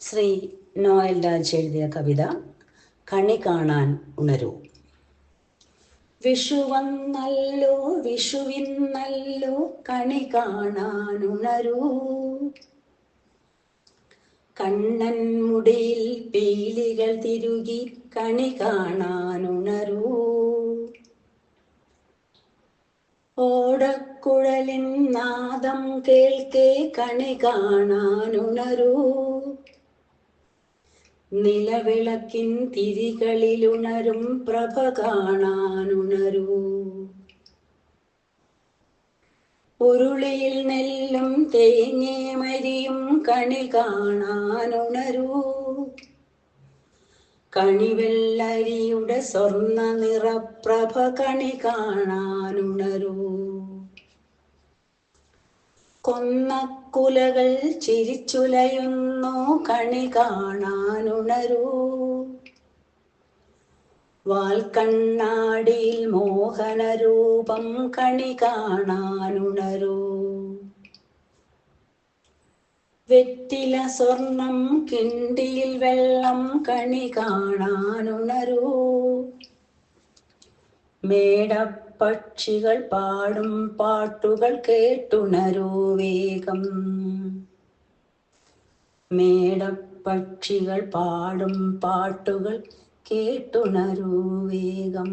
Shri Noel Raj എഴുതിയ കവിത കണി കാണാൻ ഉണരൂ വിഷുവന്നല്ലോ വിഷുവിന്നല്ലോ കണി കാണാൻ ഉണരൂ. കണ്ണൻ മുടിയിൽ പീലികൾ തിരുകി കണി കാണാൻ ഉണരൂ. ഓടക്കുഴലിൻ നാദം കേൾക്കേ കണി കാണാൻ ഉണരൂ. നിലവിളക്കിൻ തിരികളിലുണരും പ്രഭ കാണാനുണരൂ. ഉരുളിയിൽ നെല്ലും തേങ്ങേമരിയും കണി കാണാനുണരൂ. കണിവെള്ളരിയുടെ സ്വർണ നിറപ്രഭ കണി കാണാനുണരൂ. കൊന്നക്കുലകൾ ചിരിച്ചുലയുന്നു കണി കാണാനുണരൂ. വാൽക്കണ്ണാടിയിൽ മോഹനരൂപം കണി കാണാനുണരൂ. വെറ്റില സ്വർണം കിണ്ടിയിൽ വെള്ളം കണി കാണാനുണരൂ. മേടപ്പക്ഷികൾ പാടും പാട്ടുകൾ കേട്ടുണരൂ വേഗം. മേടപ്പക്ഷികൾ പാടും പാട്ടുകൾ കേട്ടുണരൂ വേഗം.